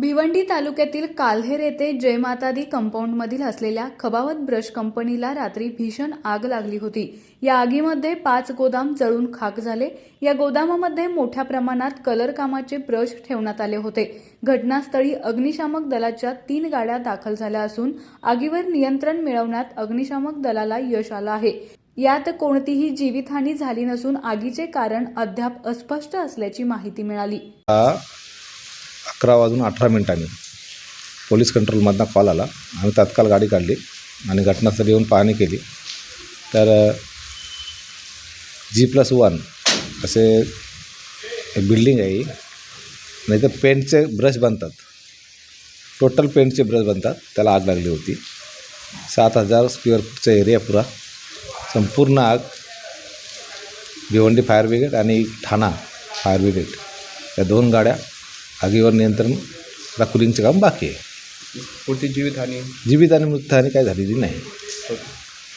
भिवंडी तालुक्यातील काल्हेर येथे जयमातादी कंपाऊंडमधील असलेल्या खबावत ब्रश कंपनीला रात्री भीषण आग लागली होती. या आगीमध्ये पाच गोदाम जळून खाक झाले. या गोदामामध्ये मोठ्या प्रमाणात कलर कामाचे ब्रश ठेवण्यात आले होते. घटनास्थळी अग्निशामक दलाच्या तीन गाड्या दाखल झाल्या असून आगीवर नियंत्रण मिळवण्यात अग्निशामक दलाला यश आलं आहे. यात कोणतीही जीवितहानी झाली नसून आगीचे कारण अद्याप अस्पष्ट असल्याची माहिती मिळाली. अकरा वाजून अठरा मिनिटांनी. पोलीस कंट्रोलमधनं कॉल आला. आम्ही तात्काळ गाडी काढली आणि घटनास्थळी येऊन पाहणी केली. तर जी प्लस वन असे बिल्डिंग आहे नाही तर पेंटचे ब्रश बनतात. टोटल पेंटचे ब्रश बनतात. त्याला आग लागली होती. सात हजार स्क्वेअर फूटचा एरिया पुरा. संपूर्ण आग भिवंडी फायर ब्रिगेड आणि ठाणा फायर ब्रिगेड या दोन गाड्या आगीवर नियंत्रण कुलिंगचं काम बाकी आहे. कोणती जीवितहानी? जीवित आणि मृत्यूहानी काय झालेली नाही. ओके.